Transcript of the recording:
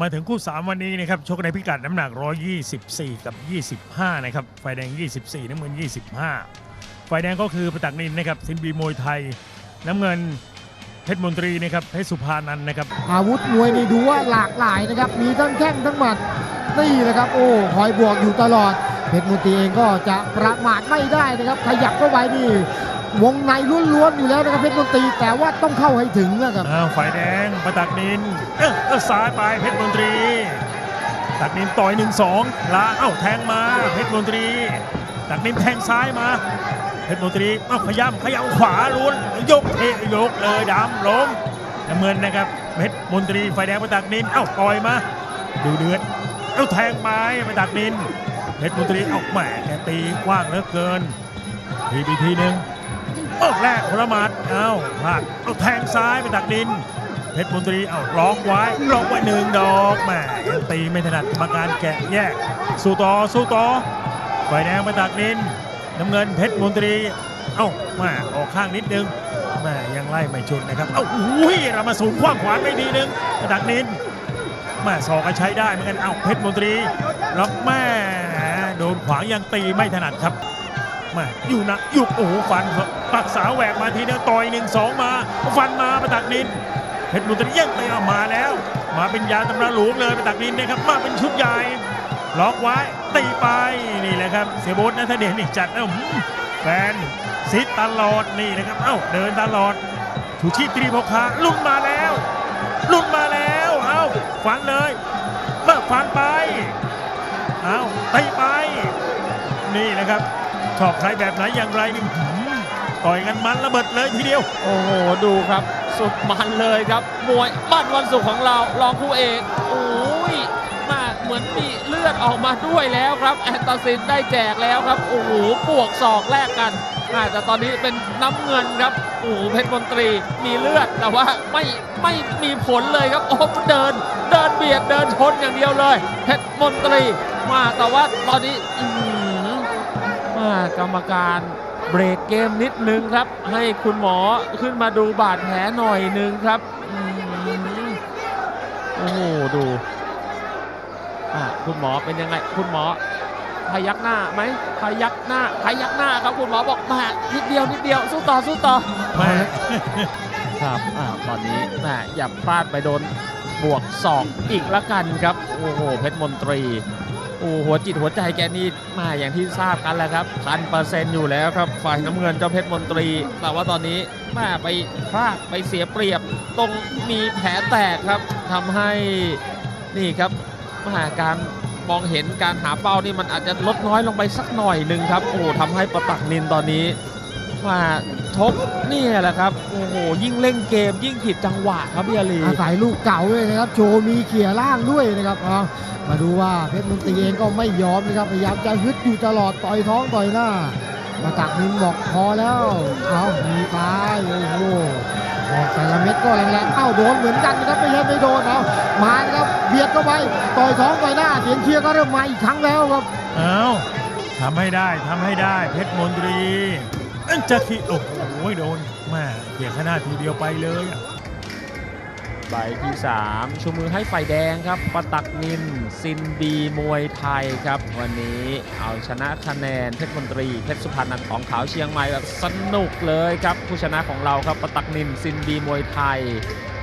มาถึงคู่ 3 วันนี้นะครับชกในพิกัดน้ำหนัก 124 กับ 25 นะครับไฟแดง 24 น้ำเงิน 25 ไฟแดงก็คือประตักนินนะครับสินบีมวยไทย น้ำเงินเพชรมนตรีนะครับเพชรสุภานันนะครับ อาวุธมวยนี่ดูว่าหลากหลายนะครับ มีทั้งแข้งทั้งหมัดนี่นะครับ โอ้คอยบวกอยู่ตลอด เพชรมนตรีเองก็จะประมาทไม่ได้นะครับ ขยับเข้าไปนี่ วงในล้วนๆอยู่แล้วนะครับเพชรมนตรีแต่ว่าต้องเข้าให้ถึงนะครับอ้าวฝ่ายแดงประตักนินเออซ้ายไปเพชรมนตรีตักนินต่อยหนึ่งสองลาเอ้าแทงมาเพชรมนตรี ตักนินแทงซ้ายมาเพชรมนตรีเอ้าขย้ำขย้ำขวาลุ้นยกเทยกเลยดำล้มน้ำเงินนะครับเพชรมนตรีฝ่ายแดงประตักนินเอ้าต่อยมาดูเดือดเอ้าแทงไปประตักนินเพชรมนตรีเอ้าแหมแกตีกว้างเหลือเกินทีบีทีหนึ่ง เอ้แรกพลหมัดเอ้าพลาดเอาแทงซ้ายไปตักดิน เพชรมนตรีเอาล็อกไว้ล็อกไว้หนึ่งดอกแหมยังตีไม่ถนัดกรรมการแกะแยก สู้ต่อสู้ต่อไฟแดงไปตักดิน น้ำเงินเพชรมนตรีเอ้าแมาออกข้างนิดนึงแม่ยังไล่ไม่ชุดนะครับ เอ้าอุ้ยเรามาสูงขว้างขวานไม่ดีนึงไปตักดินแม่ศอกก็ใช้ได้เหมือนกัน เอ้าเพชรมนตรีล็อกแม่โดนขวางยังตีไม่ถนัดครับ มาอยู่นะยุบโอ้โหฟันครับปักษาแหวกมาทีเดียวต่อยหนึ่งสองมาฟันมาประตักนินเพชรมุตรียังไปเอามาแล้ว มาเป็นยาตำราหลวงเลยประตักนินนะครับ มาเป็นชุดใหญ่ล็อกไว้ตีไปนี่แหละครับ เสียโบดนะถ้าเด่นนี่จัดเอ้าแฟนซิดตลอดนี่นะครับเอ้าเดินตลอดชูกชีพตรีพกพาลุ่นมาแล้วลุ่นมาแล้วเอ้าฟันเลยเมื่อฟันไปเอ้าตีไป นี่นะครับ ชอบใครแบบไหนอย่างไรนี่ต่อยกันมันระเบิดเลยทีเดียว โอ้โห ดูครับ สุดมันเลยครับ มวยบ้านวันศุกร์ของเรารองคู่เอกโอ้ยมาเหมือนมีเลือดออกมาด้วยแล้วครับ แอนตาซินได้แจกแล้วครับ โอ้โหปวกศอกแลกกันอ่าแต่ตอนนี้เป็นน้ำเงินครับโอ้โหเพชรมนตรีมีเลือดแต่ว่าไม่ไม่มีผลเลยครับโอ้เดิน เดินเบียดเดินชนอย่างเดียวเลย เพชรมนตรีมาแต่ว่าตอนนี้ากรรมการเบรกเกมนิดนึงครับ ให้คุณหมอขึ้นมาดูบาดแผลหน่อยนึงครับอืมโอ้โหดูอะคุณหมอเป็นยังไง คุณหมอพยักหน้าไหมพยักหน้าพยักหน้าครับคุณหมอบอกมานิดเดียวนิดเดียวสู้ต่อสู้ต่อแม่ครับอ่าตอนนี้แหมอย่าพลาดไปโดนบวกศอกอีกละกันครับ โอ้โหเพชรมนตรี โอ้หัวจิตหัวใจแกนี่มาอย่างที่ทราบกันแล้วครับพันเปอร์เซ็นต์อยู่แล้วครับ ฝ่ายน้ำเงินเจ้าเพชรมนตรี แต่ว่าตอนนี้ม่ไปพลาดไปเสียเปรียบ ตรงมีแผลแตกครับทำให้นี่ครับมหาการมองเห็นการหาเป้านี่มันอาจจะลดน้อยลงไปสักหน่อยหนึ่งครับโอ้ทำให้ประตักนินตอนนี้มา ชกนี่แหละครับโอ้โหยิ่งเล่นเกมยิ่งผิดจังหวะครับพี่อาลีอาศัยลูกเก่าด้วยนะครับ โชว์มีเขี่ยล่างด้วยนะครับเอามาดูว่าเพชรมนตรีเองก็ไม่ยอมนะครับพยายามจะฮึดอยู่ตลอดต่อยท้องต่อยหน้า มาตักนินบอกพอแล้วเอามีตายโอ้โหออกแต่ละเม็ดก็แรงๆเอ้าโดนเหมือนกันนะครับไม่ใช่ไม่โดนเอามานะครับเบียดเข้าไปต่อยท้องต่อยหน้าเสียงเชียร์ก็เริ่มมาอีกครั้งแล้วครับเอาทำให้ได้ทำให้ได้เพชรมนตรี อันจะขีโอ้โหโดนแม่เกี่ยขนาดทีเดียวไปเลยอะใบที่ 3 ชูมือให้ไฟแดงครับปะตักนินซินบีมวยไทยครับ วันนี้เอาชนะคะแนนเพชรมนตรีเพชรสุพรรณนันของขาวเชียงใหม่แบบสนุกเลยครับ ผู้ชนะของเราครับปะตักนินซินบีมวยไทย